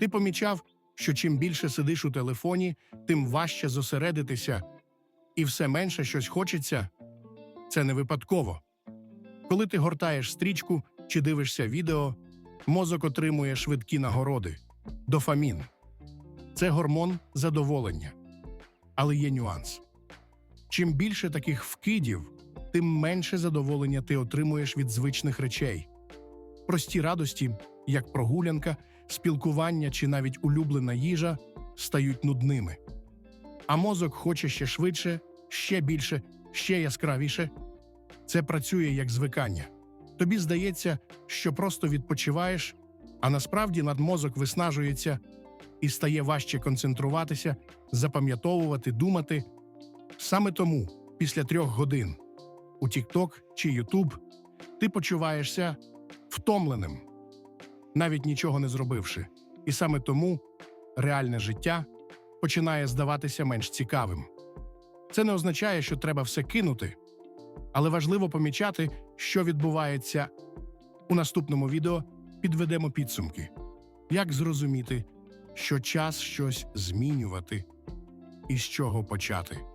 Ти помічав, що чим більше сидиш у телефоні, тим важче зосередитися, і все менше щось хочеться. Це не випадково. Коли ти гортаєш стрічку чи дивишся відео, мозок отримує швидкі нагороди дофамін. Це гормон задоволення. Але є нюанс. Чим більше таких вкидів, тим менше задоволення ти отримуєш від звичних речей. Прості радості, як прогулянка, спілкування чи навіть улюблена їжа, стають нудними. А мозок хоче ще швидше, ще більше, ще яскравіше. Це працює як звикання. Тобі здається, що просто відпочиваєш, а насправді надмозок виснажується і стає важче концентруватися, запам'ятовувати, думати. Саме тому, після трьох годин у TikTok чи YouTube ти почуваєшся втомленим, навіть нічого не зробивши. І саме тому реальне життя починає здаватися менш цікавим. Це не означає, що треба все кинути, але важливо помічати, що відбувається. У наступному відео підведемо підсумки. Як зрозуміти, що час щось змінювати і з чого почати?